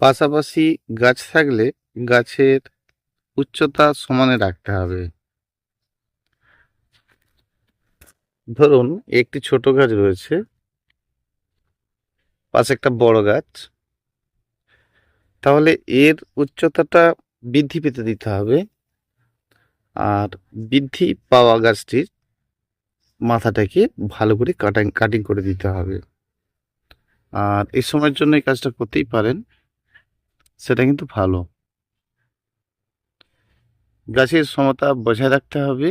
পাশাপাশি গাছ থাকলে গাছের উচ্চতা সমানে রাখতে হবে। ধরুন, একটি ছোট গাছ রয়েছে, পাশে একটা বড় গাছ। তাহলে এর উচ্চতাটা বৃদ্ধি পেতে দিতে হবে। আর বৃদ্ধি পাওয়া গাছটির মাথাটাকে ভালো করে কাটিং কাটিং করে দিতে হবে। আর এই সময়ের জন্য এই কাজটা করতেই পারেন। সেটা কিন্তু ভালো। গাছের সমতা বজায় রাখতে হবে।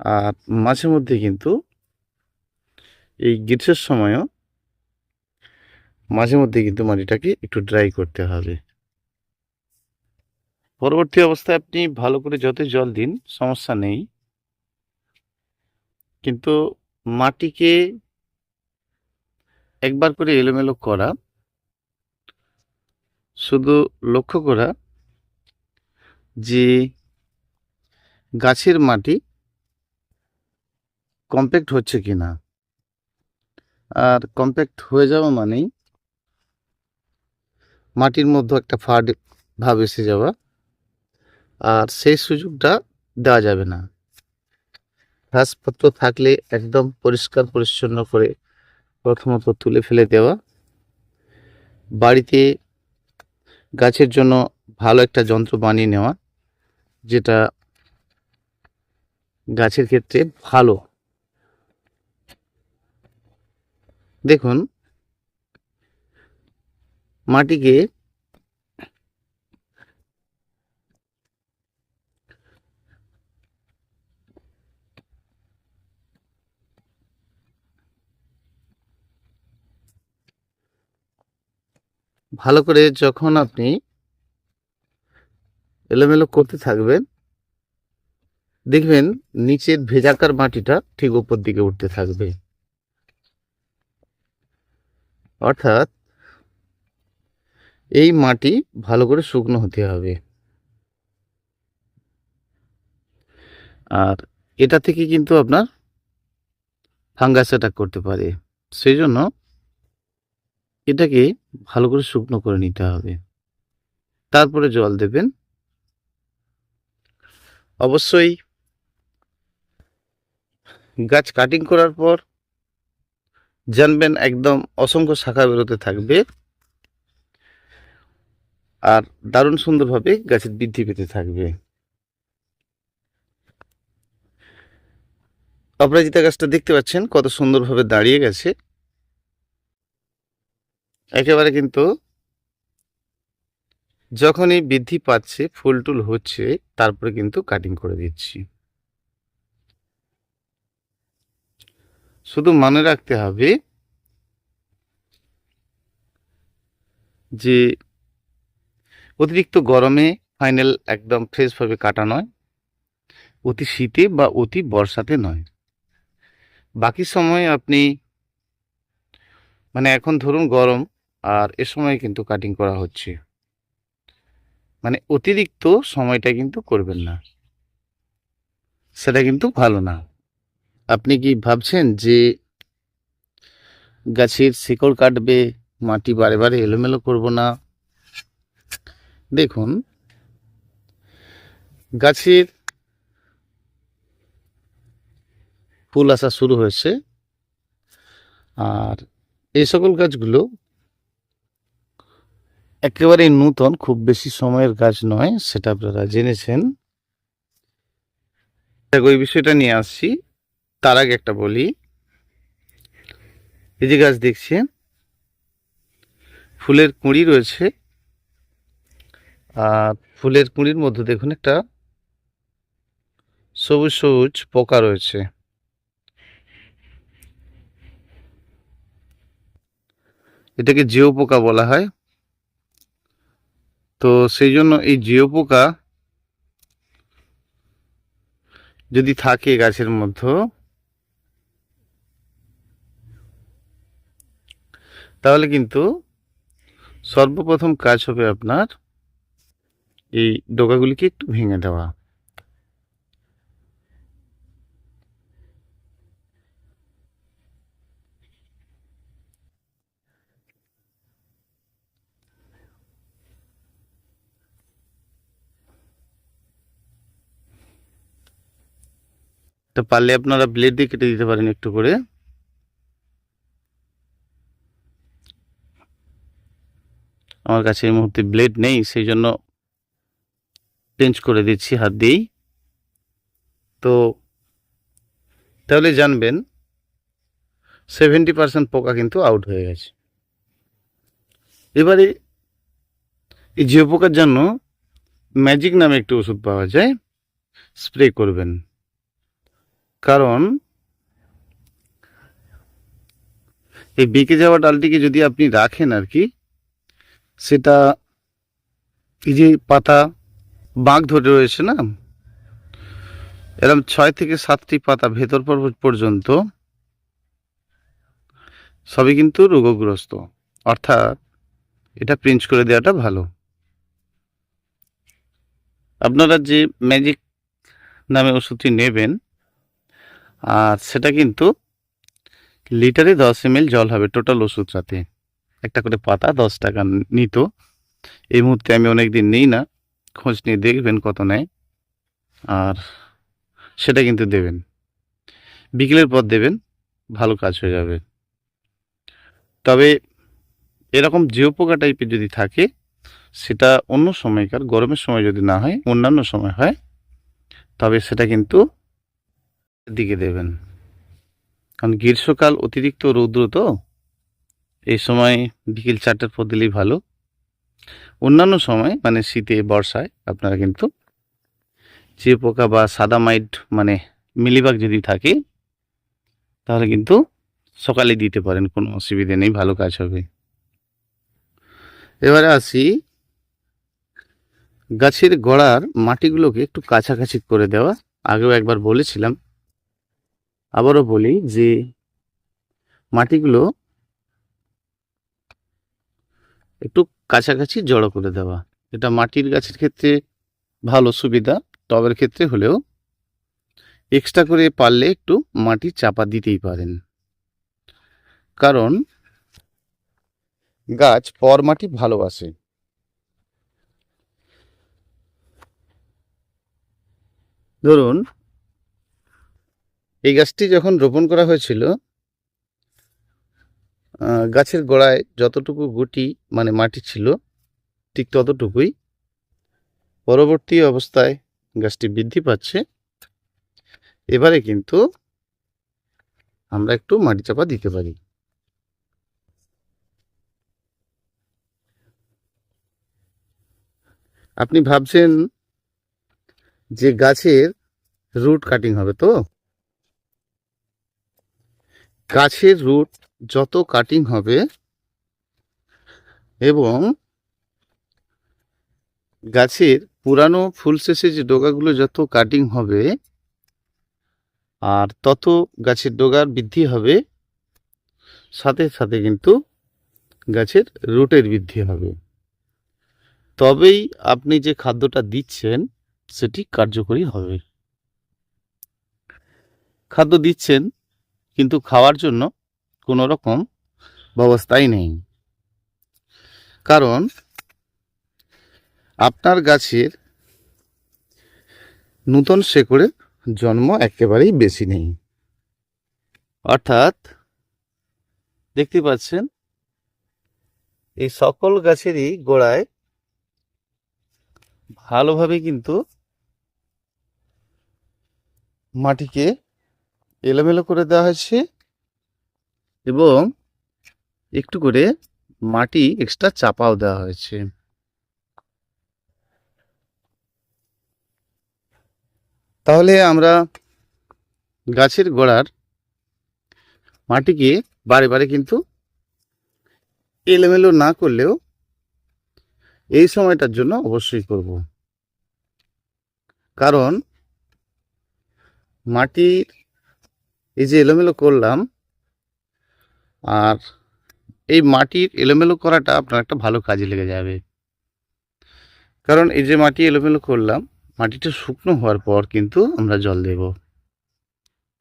আর মাঝে মধ্যে কিন্তু এই গ্রীষ্মের সময়ও মাঝে মধ্যে কিন্তু মাটিটাকে একটু ড্রাই করতে হবে। পরবর্তী অবস্থায় আপনি ভালো করে যতই জল দিন, সমস্যা নেই। কিন্তু মাটিকে একবার করে এলোমেলো করা শুধু লক্ষ্য করা যে গাছের মাটি কম্প্যাক্ট হচ্ছে কি না আর কম্প্যাক্ট হয়ে যাওয়া মানেই মাটির মধ্যে একটা ফাড ভাব এসে যাওয়া, আর সেই সুযোগটা দেওয়া যাবে না। ঘাসপত্র থাকলে একদম পরিষ্কার পরিচ্ছন্ন করে প্রথমত তুলে ফেলে দেওয়া, বাড়িতে গাছের জন্য ভালো একটা যন্ত্র বানিয়ে নেওয়া যেটা গাছের ক্ষেত্রে ভালো। দেখুন মাটিকে ভালো করে যখন আপনি এলোমেলো করতে থাকবেন, দেখবেন নিচের ভেজাকার মাটিটা ঠিক উপর দিকে উঠতে থাকবে। অর্থাৎ এই মাটি ভালো করে শুকনো হতে হবে। আর এটা থেকে কিন্তু আপনার ফাঙ্গাস অ্যাটাক করতে পারে। সেই জন্য এটাকে ভালো করে শুকনো করে নিতে হবে। তারপরে জল দেবেন। অবশ্যই গাছ কাটিং করার পর জানবেন একদম অসংখ্য শাখা বেরোতে থাকবে আর দারুণ সুন্দরভাবে গাছের বৃদ্ধি পেতে থাকবে। অপরাজিতা গাছটা দেখতে পাচ্ছেন কত সুন্দরভাবে দাঁড়িয়ে গেছে। একেবারে কিন্তু যখনই বৃদ্ধি পাচ্ছে, ফুল টুল হচ্ছে, তারপরে কিন্তু কাটিং করে দিচ্ছি। শুধু মনে রাখতে হবে যে অতিরিক্ত গরমে ফাইনাল একদম ফ্রেশভাবে কাটা নয়, অতি শীতে বা অতি বর্ষাতে নয়। বাকি সময় আপনি মানে এখন ধরুন গরম আর এ সময় কিন্তু কাটিং করা হচ্ছে। মানে অতিরিক্ত সময়টা কিন্তু করবেন না। সেটা কিন্তু ভালো না। আপনি কি ভাবছেন যে গাছের শিকড় কাটবে, মাটি বারে বারে এলোমেলো করব না? দেখুন, গাছের ফুল আসা শুরু হয়েছে। আর এই সকল গাছগুলো একেবারে নূতন, খুব বেশি সময়ের গাছ নয়, সেটা আপনারা জেনেছেন। ওই বিষয়টা নিয়ে আসছি। তার আগে একটা বলি। এই যে গাছ দেখছেন ফুলের কুঁড়ি রয়েছে। আর ফুলের কুঁড়ির মধ্যে দেখুন একটা সবুজ সবুজ পোকা রয়েছে। এটাকে জিও পোকা বলা হয়। তো সেই জন্য এই জিও পোকা যদি থাকে গাছের মধ্যে, তাহলে কিন্তু সর্বপ্রথম কাজ হবে আপনার এই ডোকাগুলিকে একটু ভেঙে দেওয়া। তো পারলে আপনারা ব্লেড দিয়ে কেটে দিতে পারেন একটু করে। আমার কাছে এই মুহূর্তে ব্লেড নেই, সেই জন্য চেঞ্জ করে দিচ্ছি হাত দিয়েই। তো তাহলে জানবেন সেভেন্টি পার্সেন্ট পোকা কিন্তু আউট হয়ে গেছে। এবারে এই জিও পোকার জন্য ম্যাজিক নামে একটি ওষুধ পাওয়া যায় স্প্রে করবেন। কারণ এই বেঁকে যাওয়া ডালটিকে যদি আপনি রাখেন আর কি, সেটা এই যে পাতা বাঁক ধরে রয়েছে না এরকম ছয় থেকে সাতটি পাতা ভেতর পর্যন্ত সবই কিন্তু রোগগ্রস্ত। অর্থাৎ এটা প্রিন্ট করে দেওয়াটা ভালো। আপনারা যে ম্যাজিক নামে ওষুধটি নেবেন আর সেটা কিন্তু লিটারে দশ এম জল হবে টোটাল ওষুধটাতে একটা করে পাতা দশ টাকা নিত। এই মুহূর্তে আমি অনেক দিন নিই না, খোঁজ নিয়ে দেখবেন কত নেয়। আর সেটা কিন্তু দেবেন। বিকেলের পর দেবেন, ভালো কাজ হয়ে যাবে। তবে এরকম জিও পোকা টাইপের যদি থাকে, সেটা অন্য সময়কার, গরমের সময় যদি না হয়, অন্যান্য সময় হয়, তবে সেটা কিন্তু দিকে দেবেন। কারণ গ্রীষ্মকাল অতিরিক্ত রৌদ্র তো, এই সময় বিকেল চারটার পর দিলেই ভালো। অন্যান্য সময় মানে শীতে, বর্ষায়, আপনারা কিন্তু যে পোকা বা সাদা মাইট মানে মিলিবাগ যদি থাকে, তাহলে কিন্তু সকালে দিতে পারেন, কোনো অসুবিধে নেই, ভালো কাজ হবে। এবারে আসি, গাছের গোড়ার মাটিগুলোকে একটু কাছাকাছি করে দেওয়া। আগেও একবার বলেছিলাম আবারও বলি যে মাটিগুলো একটু কাছাকাছি জড়ো করে দেওয়া। এটা মাটির গাছের ক্ষেত্রে ভালো সুবিধা, টবের ক্ষেত্রে হলেও এক্সট্রা করে পারলে একটু মাটি চাপা দিতেই পারেন। কারণ গাছ পর মাটি ভালোবাসে। ধরুন এই গাছটি যখন রোপণ করা হয়েছিল গাছের গোড়ায় যতটুকু গুটি মানে মাটি ছিল, ঠিক ততটুকুই পরবর্তী অবস্থায় গাছটি বৃদ্ধি পাচ্ছে। এবারে কিন্তু আমরা একটু মাটি চাপা দিতে পারি। আপনি ভাবছেন যে গাছের রুট কাটিং হবে তো? গাছের রুট যত কাটিং হবে এবং গাছের পুরানো ফুল শেষে যে ডোগাগুলো যত কাটিং হবে আর তত গাছের ডোগার বৃদ্ধি হবে, সাথে সাথে কিন্তু গাছের রুটের বৃদ্ধি হবে। তবেই আপনি যে খাদ্যটা দিচ্ছেন সেটি কার্যকরী হবে। খাদ্য দিচ্ছেন কিন্তু খাওয়ার জন্য কোনো রকম ব্যবস্থাই নেই। কারণ আপনার গাছের নূতন শেকড়ের জন্ম একেবারেই বেশি নেই। অর্থাৎ দেখতে পাচ্ছেন, এই সকল গাছেরই গোড়ায় ভালোভাবে কিন্তু মাটিকে এলোমেলো করে দেওয়া হয়েছে এবং একটু করে মাটি এক্সট্রা চাপাও দেওয়া হয়েছে। তাহলে আমরা গাছের গোড়ার মাটিকে বারে বারে কিন্তু এলোমেলো না করলেও এই সময়টার জন্য অবশ্যই করব। কারণ মাটির এই যে এলোমেলো করলাম, আর এই মাটির এলোমেলো করাটা আপনার একটা ভালো কাজে লেগে যাবে। কারণ এই যে মাটি এলোমেলো করলাম, মাটিটা শুকনো হওয়ার পর কিন্তু আমরা জল দেব।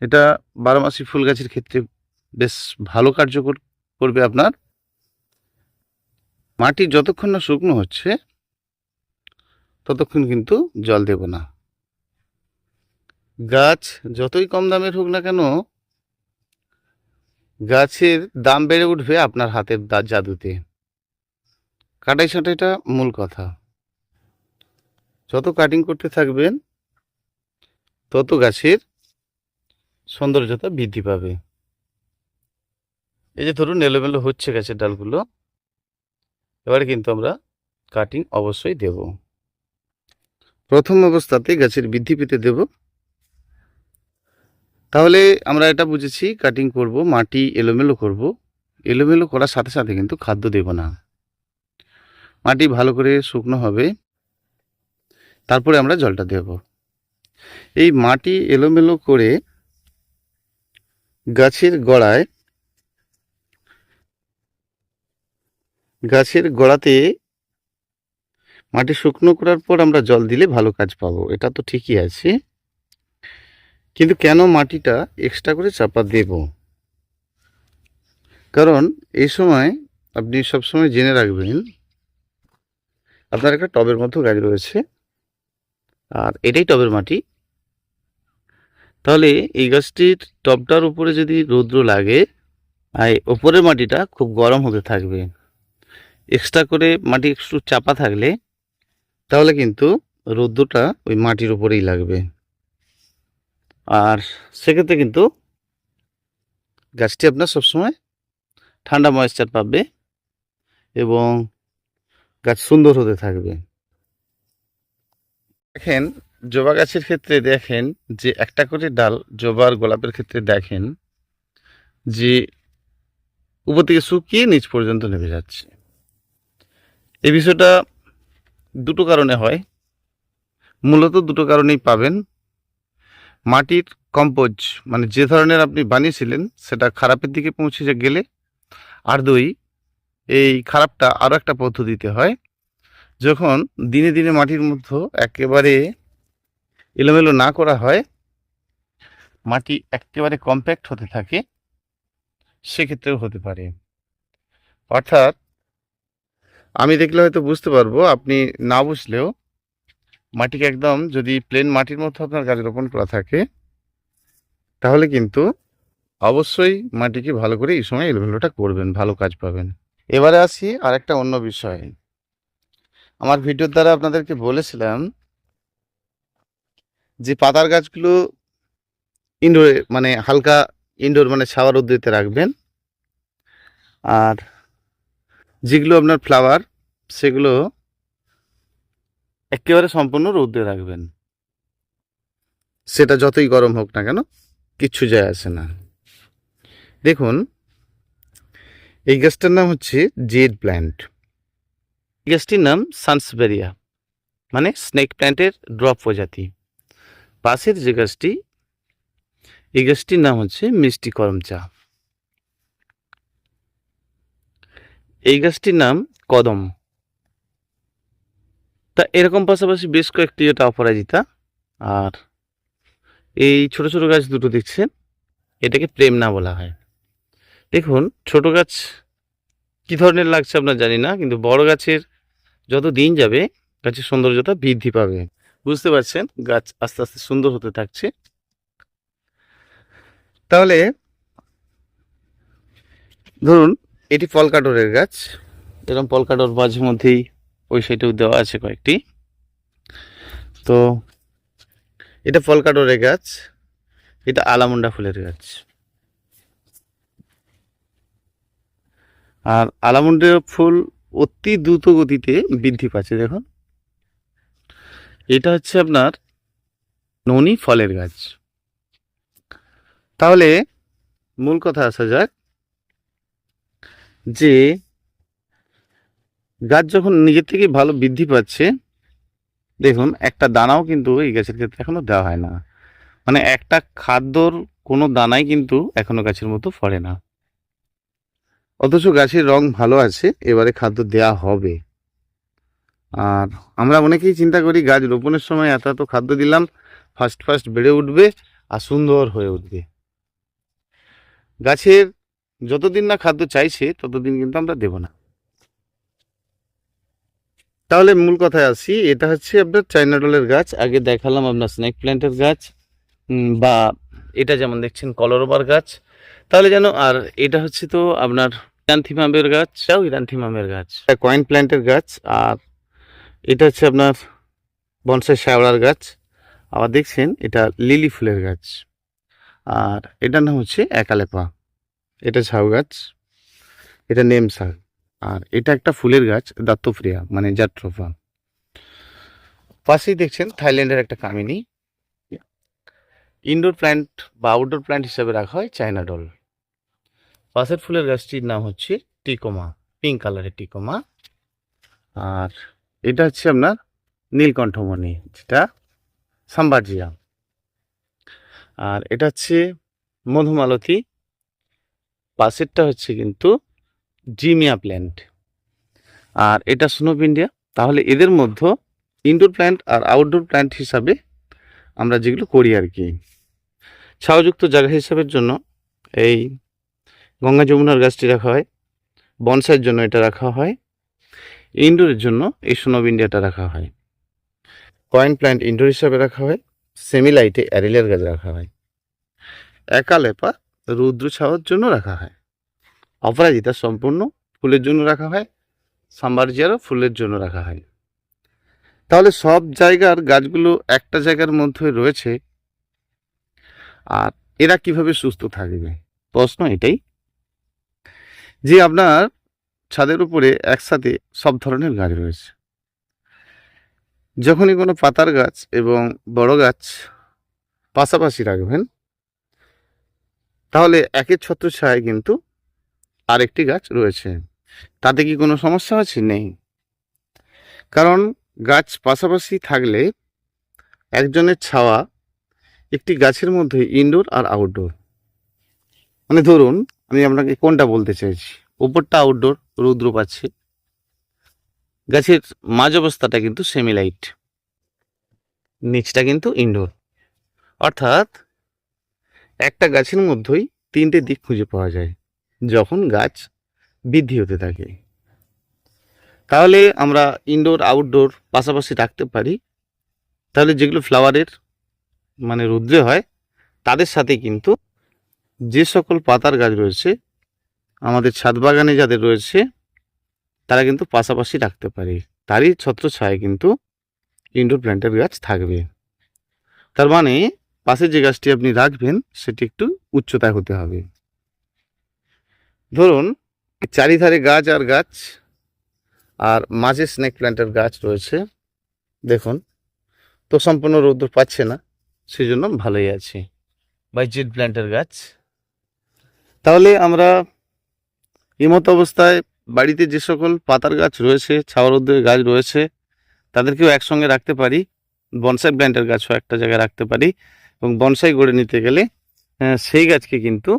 এটা বারোমাসি ফুল গাছের ক্ষেত্রে বেশ ভালো কার্যকর করবে আপনার। মাটি যতক্ষণ না শুকনো হচ্ছে, ততক্ষণ কিন্তু জল দেব না। গাছ যতই কম দামের হোক না কেন, গাছের দাম বেড়ে উঠবে আপনার হাতের জাদুতে। কাটাই ছাঁটাইটা মূল কথা। যত কাটিং করতে থাকবেন, তত গাছের সৌন্দর্যতা বৃদ্ধি পাবে। এই যে ধরুন এলোমেলো হচ্ছে গাছের ডালগুলো, এবারে কিন্তু আমরা কাটিং অবশ্যই দেব। প্রথম অবস্থাতে গাছের বৃদ্ধি পেতে দেব। তাহলে আমরা এটা বুঝেছি কাটিং করব, মাটি এলোমেলো করব। এলোমেলো করার সাথে সাথে কিন্তু খাদ্য দেব না। মাটি ভালো করে শুকনো হবে। তারপরে আমরা জলটা দেব। এই মাটি এলোমেলো করে গাছের গোড়ায়, গাছের গোড়াতে মাটি শুকনো করার পর আমরা জল দিলে ভালো কাজ পাবো। এটা তো ঠিকই আছে। কিন্তু কেন মাটিটা এক্সট্রা করে চাপা দেব? কারণ এই সময় আপনি সবসময় জেনে রাখবেন, আপনার একটা টবের মতো গাছ রয়েছে, আর এটাই টবের মাটি। তাহলে এই গাছটির টবটার উপরে যদি রৌদ্র লাগে আর ওপরের মাটিটা খুব গরম হতে থাকবে। এক্সট্রা করে মাটি একটু চাপা থাকলে, তাহলে কিন্তু রৌদ্রটা ওই মাটির উপরেই লাগবে। আর সেক্ষেত্রে কিন্তু গাছটি আপনার সবসময় ঠান্ডা ময়েশ্চার পাবে এবং গাছ সুন্দর হতে থাকবে। দেখেন, জবা গাছের ক্ষেত্রে দেখেন যে একটা করে ডাল জবার গোলাপের ক্ষেত্রে দেখেন যে উপর থেকে শুকিয়ে নিচ পর্যন্ত নেমে যাচ্ছে। এই বিষয়টা দুটো কারণে হয়। মূলত দুটো কারণেই পাবেন। মাটির কম্পোজ মানে যে ধরনের আপনি বানিয়েছিলেন, সেটা খারাপের দিকে পৌঁছে গেলে, আর দুই, এই খারাপটা আরও একটা পদ্ধতিতে হয়। যখন দিনে দিনে মাটির মধ্যে একেবারে এলোমেলো না করা হয়, মাটি একেবারে কম্প্যাক্ট হতে থাকে, সেক্ষেত্রেও হতে পারে। অর্থাৎ, আমি দেখলে হয়তো বুঝতে পারব, আপনি না বুঝলেও মাটিকে একদম যদি প্লেন মাটির মধ্যে আপনার গাছ রোপণ করা থাকে, তাহলে কিন্তু অবশ্যই মাটিকে ভালো করে এই সময় এলোমেলোটা করবেন, ভালো কাজ পাবেন। এবারে আসি আর একটা অন্য বিষয়। আমার ভিডিওর দ্বারা আপনাদেরকে বলেছিলাম যে পাতার গাছগুলো ইনডোরে মানে হালকা ইনডোর মানে ছাওয়ার উদ্দিতে রাখবেন। আর যেগুলো আপনার ফ্লাওয়ার সেগুলো একেবারে সম্পূর্ণ রৌদ্রে রাখবেন। সেটা যতই গরম হোক না কেন কিচ্ছু যায় আসে না। দেখুন এই গাছটার নাম হচ্ছে জেড প্ল্যান্ট। এই গাছটির নাম সানসবেরিয়া মানে স্নেক প্ল্যান্টের ড্রপ প্রজাতি। পাশের যে গাছটি এই গাছটির নাম হচ্ছে মিষ্টি করম চা। এই গাছটির নাম কদম। তা এরকম পাশাপাশি বেশ কয়েকটি এটা অপরাজিতা আর এই ছোট ছোট গাছ দুটো দেখছেন? এটাকে প্রেম না বলা হয়। দেখুন, ছোট গাছ কি ধরনের লাগছে আপনার জানি না, কিন্তু বড় গাছের যত দিন যাবে, গাছের সৌন্দর্যতা বৃদ্ধি পাবে। বুঝতে পারছেন? গাছ আস্তে আস্তে সুন্দর হতে থাকছে। তাহলে ধরুন, এটি পলকাডোরের গাছ। এরকম পলকাডোর মাঝে মধ্যেই ওই সাইডেও দেওয়া আছে কয়েকটি। তো এটা পলকাডোরের গাছ, এটা আলামুন্ডা ফুলের গাছ। আর আলামুন্ডা ফুল অতি দ্রুত গতিতে বৃদ্ধি পাচ্ছে, দেখুন। এটা হচ্ছে আপনার ননি ফলের গাছ। তাহলে মূল কথা আসা যাক যে গাছ যখন নিজের থেকে ভালো বৃদ্ধি পাচ্ছে, দেখুন, একটা দানাও কিন্তু এই গাছের ক্ষেত্রে এখনও দেওয়া হয় না। মানে একটা খাদ্যর কোনো দানাই কিন্তু এখনও গাছের মতো ফলে না। অথচ গাছের রং ভালো আছে, এবারে খাদ্য দেয়া হবে। আর আমরা অনেকেই চিন্তা করি, গাছ রোপণের সময় এত এত খাদ্য দিলাম ফার্স্ট ফার্স্ট বেড়ে উঠবে আর সুন্দর হয়ে উঠবে। গাছের যতদিন না খাদ্য চাইছে, ততদিন কিন্তু আমরা দেব না। তাহলে মূল কথায় আসি, এটা হচ্ছে আপনার চাইনা ডলের গাছ। আগে দেখালাম আপনার স্নেক প্ল্যান্টের গাছ বা এটা যেমন দেখছেন কলরবার গাছ। তাহলে যেন, আর এটা হচ্ছে তো আপনার ইরান্থিমামের গাছ, এটাও ইরান্থিমামের গাছ। কয়েন প্ল্যান্টের গাছ, আর এটা হচ্ছে আপনার বনসাই শ্যাওড়ার গাছ। আবার দেখছেন, এটা লিলি ফুলের গাছ। আর এটার নাম হচ্ছে একালেপা। এটা ঝাউ গাছ, এটা নেম শাক আর এটা একটা ফুলের গাছ, দত্তপ্রিয়া মানে জাট্রোফা পাশেই দেখছেন থাইল্যান্ডের একটা কামিনী। ইনডোর প্ল্যান্ট বা আউটডোর প্ল্যান্ট হিসাবে রাখা হয় চায়না ডল। পাশের ফুলের গাছটির নাম হচ্ছে টিকোমা, পিঙ্ক কালারের টিকোমা। আর এটা হচ্ছে আপনার নীলকণ্ঠমণি, যেটা সাম্বাজিয়া। আর এটা হচ্ছে মধুমালতী। পাশেরটা হচ্ছে কিন্তু জিমিয়া প্ল্যান্ট আর এটা স্নোপ ইন্ডিয়া তাহলে এদের মধ্যে ইনডোর প্ল্যান্ট আর আউটডোর প্ল্যান্ট হিসাবে আমরা যেগুলো করি আর কি। ছাওযুক্ত জায়গা হিসাবের জন্য এই গঙ্গা যমুনার গাছটি রাখা হয় বনসাইয়ের জন্য এটা রাখা হয় ইনডোরের জন্য এই সোনব ইন্ডিয়াটা রাখা হয়। কয়েন প্ল্যান্ট ইনডোর হিসাবে রাখা হয় সেমিলাইটে অ্যারিলের গাছ রাখা হয়। একালেপা রুদ্র ছাওয়ার জন্য রাখা হয়। অপরাজিতা সম্পূর্ণ ফুলের জন্য রাখা হয় সাম্বারজিয়ারও ফুলের জন্য রাখা হয়। তাহলে সব জায়গার গাছগুলো একটা জায়গার মধ্যে রয়েছে, আর এরা কীভাবে সুস্থ থাকবে? প্রশ্ন এটাই। যে আপনার ছাদের উপরে একসাথে সব ধরনের গাছ রয়েছে। যখনই কোনো পাতার গাছ এবং বড় গাছ পাশাপাশি রাখবেন, তাহলে একের ছত্র ছায় কিন্তু আরেকটি গাছ রয়েছে। তাতে কি কোনো সমস্যা আছে? নেই। কারণ গাছ পাশাপাশি থাকলে একজনের ছাওয়া একটি গাছের মধ্যে ইনডোর আর আউটডোর মানে ধরুন, আমি আপনাকে কোনটা বলতে চাইছি? উপরটা আউটডোর রৌদ্র পাচ্ছে গাছের মাঝ অবস্থাটা কিন্তু সেমিলাইট নিচটা কিন্তু ইনডোর অর্থাৎ একটা গাছের মধ্যেই তিনটে দিক খুঁজে পাওয়া যায়। যখন গাছ বৃদ্ধি হতে থাকে। তাহলে আমরা ইনডোর আউটডোর পাশাপাশি রাখতে পারি। তাহলে যেগুলো ফ্লাওয়ারের মানে রুদ্রে হয়, তাদের সাথে কিন্তু যে সকল পাতার গাছ রয়েছে, আমাদের ছাদ বাগানে যাদের রয়েছে, তারা কিন্তু পাশাপাশি রাখতে পারি। তারই ছত্র ছায় কিন্তু ইনডোর প্ল্যান্টের গাছ থাকবে। তার মানে পাশে যে গাছটি আপনি রাখবেন, সেটি একটু উচ্চতায় হতে হবে। ধরুন চারিধারে গাছ আর গাছ, আর মাঝে স্নেক প্ল্যান্টের গাছ রয়েছে, দেখুন। তো সম্পূর্ণ রৌদ্র পাচ্ছে না সেই জন্য ভালোই আছে। বা জেড প্ল্যান্টের গাছ। তাহলে আমরা এমতো অবস্থায় বাড়িতে যে সকল পাতার গাছ রয়েছে ছাওয়া রৌদ্রের গাছ রয়েছে, তাদেরকেও একসঙ্গে রাখতে পারি। বনসাই প্ল্যান্টের গাছও একটা জায়গায় রাখতে পারি এবং বনসাই গড়ে নিতে গেলে সেই গাছকে কিন্তু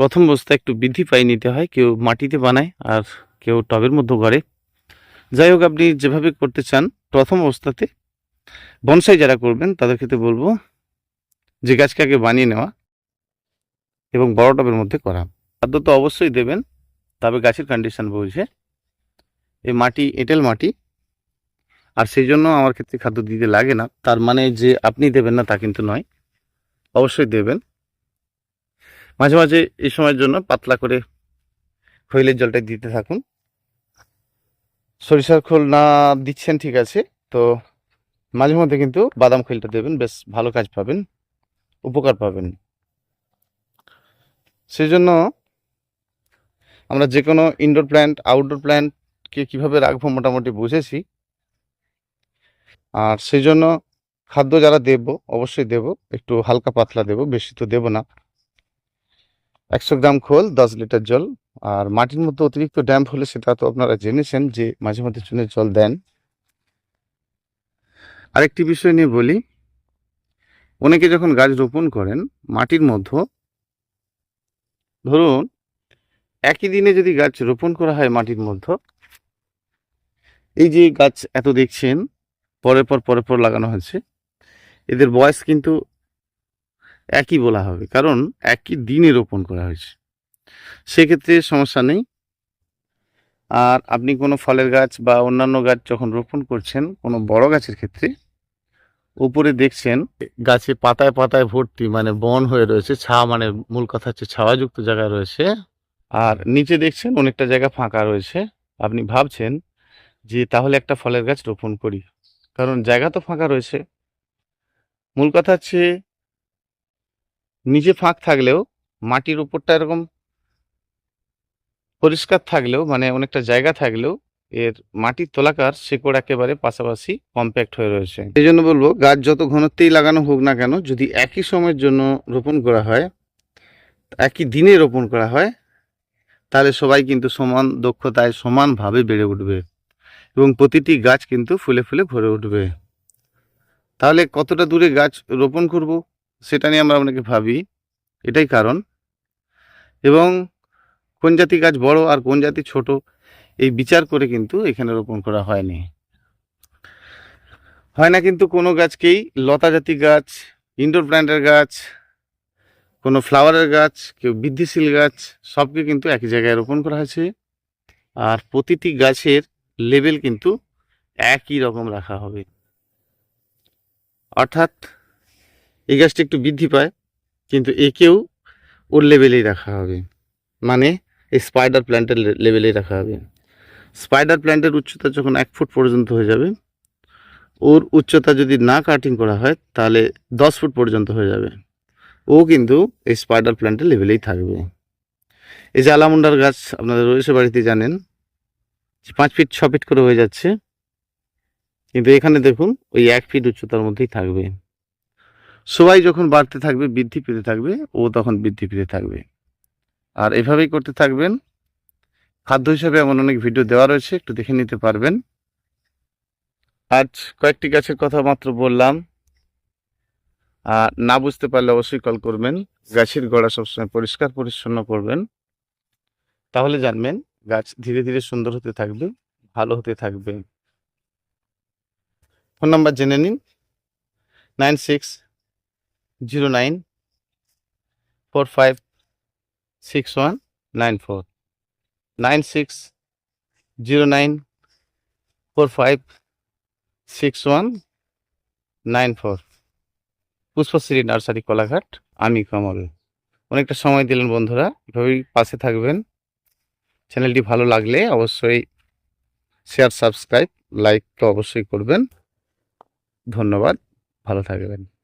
প্রথম অবস্থায় একটু বৃদ্ধি পাই নিতে হয়, কেউ মাটিতে বানায় আর কেউ টবের মধ্যে গড়ে। যাই হোক, আপনি যেভাবে করতে চান, প্রথম অবস্থাতে বনসাই যারা করবেন, তাদের ক্ষেত্রে বলব যে গাছকে আগে বানিয়ে নেওয়া এবং বড় টবের মধ্যে করা। খাদ্য তো অবশ্যই দেবেন, তবে গাছের কন্ডিশন বুঝে। এই মাটি, এঁটেল মাটি, আর সেই জন্য আমার ক্ষেত্রে খাদ্য দিতে লাগে না। তার মানে যে আপনি দেবেন না, তা কিন্তু নয়। অবশ্যই দেবেন। মাঝে মাঝে এই সময়ের জন্য পাতলা করে খৈলের জলটা দিতে থাকুন। সরিষার খোল না দিচ্ছেন, ঠিক আছে। তো মাঝে মধ্যে কিন্তু বাদাম খৈলটা দেবেন, বেশ ভালো কাজ পাবেন, উপকার পাবেন। সেই জন্য আমরা যে কোনো ইনডোর প্ল্যান্ট আউটডোর প্ল্যান্টকে কীভাবে রাখব মোটামুটি বুঝেছি। আর সেই জন্য খাদ্য যারা দেব, অবশ্যই দেব। একটু হালকা পাতলা দেব, বেশি তো দেব না। একশো গ্রাম খোল, দশ লিটার জল। আর মাটির মধ্যে অতিরিক্ত ড্যাম্প হলে সেটা তো আপনারা জেনেছেন যে মাঝে মধ্যে চুনের জল দেন। আরেকটি বিষয় নিয়ে বলি, অনেকে যখন গাছ রোপণ করেন, মাটির মধ্যে, ধরুন, একই দিনে যদি গাছ রোপণ করা হয় মাটির মধ্যে, এই যে গাছ এত দেখছেন, পরের পর পরের পর লাগানো হয়েছে এদের বয়স কিন্তু একই বলা হবে, কারণ একই দিনে রোপণ করা হয়েছে। সেক্ষেত্রে সমস্যা নেই। আর আপনি কোনো ফলের গাছ বা অন্যান্য গাছ যখন রোপণ করছেন, কোনো বড় গাছের ক্ষেত্রে, উপরে দেখছেন গাছে পাতায় পাতায় ভর্তি মানে বন হয়ে রয়েছে, ছা মানে মূল কথা হচ্ছে ছাওয়াযুক্ত জায়গায় রয়েছে, আর নিচে দেখছেন অনেকটা জায়গা ফাঁকা রয়েছে। আপনি ভাবছেন যে তাহলে একটা ফলের গাছ রোপণ করি, কারণ জায়গা তো ফাঁকা রয়েছে। মূল কথা হচ্ছে নিচে ফাঁক থাকলেও, মাটির উপরটা এরকম পরিষ্কার থাকলেও মানে অনেকটা জায়গা থাকলেও, এর মাটির তলাকার শেকড় একেবারে পাশাপাশি কম্প্যাক্ট হয়ে রয়েছে। এই জন্য বলব, গাছ যত ঘনত্বেই লাগানো হোক না কেন, যদি একই সময়ের জন্য রোপণ করা হয়, একই দিনে রোপণ করা হয়, তাহলে সবাই কিন্তু সমান দক্ষতায় সমানভাবে বেড়ে উঠবে এবং প্রতিটি গাছ কিন্তু ফুলে ফুলে ভরে উঠবে। তাহলে কতটা দূরে গাছ রোপণ করব? সেটা নিয়ে আমরা অনেকে ভাবি, এটাই কারণ। এবং কোন জাতি গাছ বড় আর কোন জাতি ছোট, এই বিচার করে কিন্তু এখানে রোপণ করা হয়নি। হয় না কিন্তু কোনো গাছকেই লতা জাতি গাছ ইনডোর প্ল্যান্টের গাছ, কোনো ফ্লাওয়ারের গাছ, কেউ বৃদ্ধিশীল গাছ, সবকে কিন্তু একই জায়গায় রোপণ করা হয়েছে। আর প্রতিটি গাছের লেভেল কিন্তু একই রকম রাখা হবে। অর্থাৎ এই গাছটি একটু বৃদ্ধি পায়, কিন্তু একেও ওর লেভেলেই রাখা হবে। মানে এই স্পাইডার প্ল্যান্টের লেভেলেই রাখা হবে। স্পাইডার প্ল্যান্টের উচ্চতা যখন এক ফুট পর্যন্ত হয়ে যাবে, ওর উচ্চতা যদি না কাটিং করা হয়, তাহলে দশ ফুট পর্যন্ত হয়ে যাবে। ও কিন্তু এই স্পাইডার প্ল্যান্টের লেভেলেই থাকবে। এই যে আলামুন্ডার গাছ আপনাদের রয়েছে বাড়িতে জানেন, পাঁচ ফিট ছ ফিট করে হয়ে যাচ্ছে। কিন্তু এখানে দেখুন, ওই এক ফিট উচ্চতার মধ্যেই থাকবে। সবাই যখন বাড়তে থাকবে, বৃদ্ধি পেতে থাকবে, ও তখন বৃদ্ধি পেতে থাকবে। আর এভাবেই করতে থাকবেন। খাদ্য হিসাবে এমন অনেক ভিডিও দেওয়া রয়েছে, একটু দেখে নিতে পারবেন। আজ কয়েকটি গাছের কথা মাত্র বললাম। আর না বুঝতে পারলে অবশ্যই কল করবেন। গাছের গোড়া সবসময় পরিষ্কার, পরিচ্ছন্ন করবেন। তাহলে জানবেন, গাছ ধীরে ধীরে সুন্দর হতে থাকবে, ভালো হতে থাকবে। ফোন নাম্বার জেনে নিন। Nine six zero nine four five six one nine four nine six zero nine four five six one nine four Pushpashree nursery Kolaghat, আমি কমল। অনেকটা সময় দিলেন বন্ধুরা, এভাবেই পাশে থাকবেন। চ্যানেলটি ভালো লাগলে অবশ্যই শেয়ার সাবস্ক্রাইব লাইক তো অবশ্যই করবেন। ধন্যবাদ, ভালো থাকবেন।